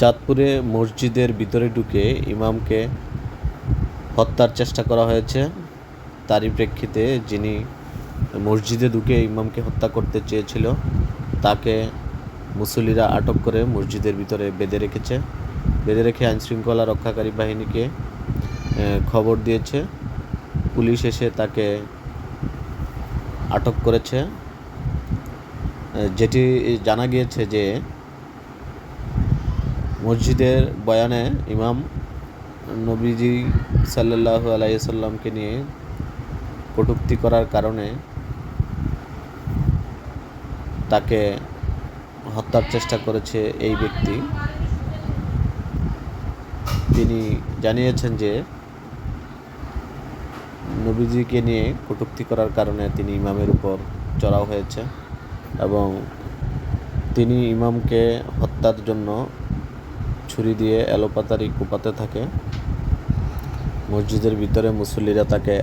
চাঁদপুরে মসজিদের ভিতরে ঢুকে ইমামকে হত্যার চেষ্টা করা হয়েছে। তারই প্রেক্ষিতে যিনি মসজিদে ঢুকে ইমামকে হত্যা করতে চেয়েছিল, তাকে মুসল্লিরা আটক করে মসজিদের ভিতরে বেঁধে রেখেছে। বেঁধে রেখে আইনশৃঙ্খলা রক্ষাকারী বাহিনীকে খবর দিয়েছে। পুলিশ এসে তাকে আটক করেছে। যেটি জানা গিয়েছে যে মসজিদের বয়ানে ইমাম নবীজি সাল্লাহ আলাইসাল্লামকে নিয়ে কটূক্তি করার কারণে তাকে হত্যার চেষ্টা করেছে এই ব্যক্তি। তিনি জানিয়েছেন যে নবীজিকে নিয়ে কটূক্তি করার কারণে তিনি ইমামের উপর চড়াও হয়েছে এবং তিনি ইমামকে হত্যার জন্য ছুরি দিয়ে এলোপাতারি কোপাতে থাকে। মসজিদের ভিতরে মুসল্লিরা তাকে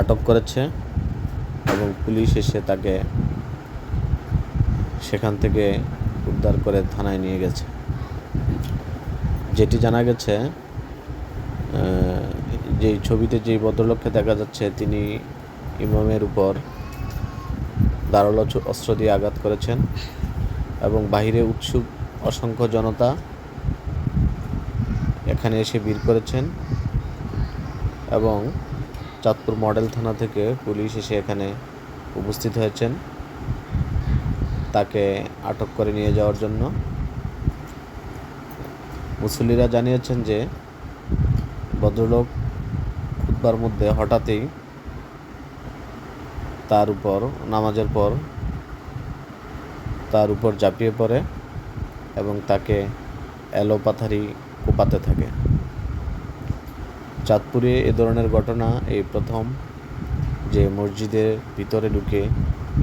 আটক করেছে এবং পুলিশ এসে তাকে সেখান থেকে উদ্ধার করে থানায় নিয়ে গেছে। যেটি জানা গেছে যেই ছবিতে যেই ভদ্রলোককে দেখা যাচ্ছে, তিনি ইমামের উপর ধারালো অস্ত্র দিয়ে আঘাত করেছেন এবং বাহিরে উৎসুক অসংখ্য জনতা এখানে এসে ভিড় করেছেন এবং চাঁদপুর মডেল থানা থেকে পুলিশ এসে এখানে উপস্থিত হয়েছেন। তাকে আটক করে নিয়ে যাওয়ার জন্য। মুসল্লিরা জানিয়েছেন যে ভদ্রলোক খুতবার মধ্যে হঠাৎই তার উপর নামাজের পর তার উপর ঝাঁপিয়ে পড়ে এবং তাকে এলোপাথারি কোপাতে থাকে। চাঁদপুরে এ ধরনের ঘটনা এই প্রথম, যে মসজিদের ভিতরে ঢুকে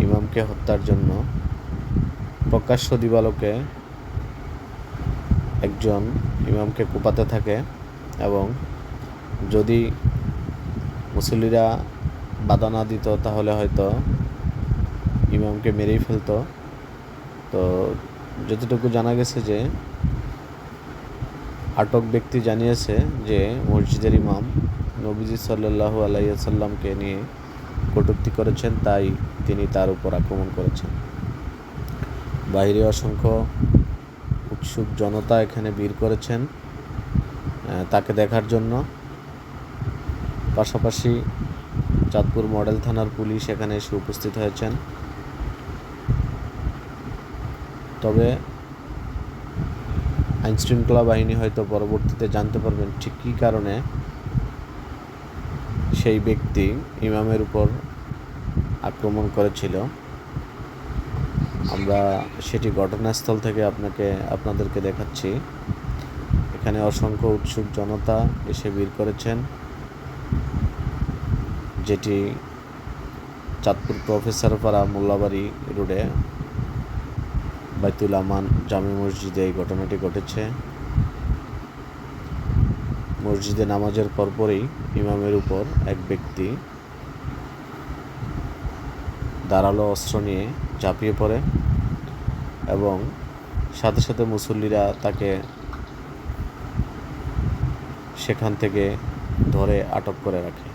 ইমামকে হত্যার জন্য প্রকাশ্য দিবালোকে একজন ইমামকে কোপাতে থাকে এবং যদি মুসল্লিরা বাধা না দিত তাহলে হয়তো ইমামকে মেরেই ফেলতো। তো যতটুকু জানা গেছে যে আটক ব্যক্তি জানিয়েছে যে মসজিদের ইমাম নবীজি সাল্লাল্লাহু আলাইসাল্লামকে নিয়ে কটূক্তি করেছেন, তাই তিনি তার উপর আক্রমণ করেছেন। বাইরে অসংখ্য উৎসুক জনতা এখানে ভিড় করেছেন তাকে দেখার জন্য। পাশাপাশি চাঁদপুর মডেল থানার পুলিশ এখানে এসে উপস্থিত হয়েছেন। তবে আইনশৃঙ্খলা বাহিনী হয়তো পরবর্তীতে জানতে পারবেন ঠিক কী কারণে সেই ব্যক্তি ইমামের উপর আক্রমণ করেছিল। আমরা সেটি ঘটনাস্থল থেকে আপনাকে, আপনাদেরকে দেখাচ্ছি। এখানে অসংখ্য উৎসুক জনতা এসে ভিড় করেছেন। যেটি চাঁদপুর প্রফেসর পাড়া মোল্লাবাড়ি রোডে বাইতুল আমান জামে মসজিদে এই ঘটনাটি ঘটেছে। মসজিদে নামাজের পরপরই ইমামের উপর এক ব্যক্তি ধারালো অস্ত্র নিয়ে ঝাঁপিয়ে পড়ে এবং সাথে সাথে মুসল্লিরা তাকে সেখান থেকে ধরে আটক করে রাখে।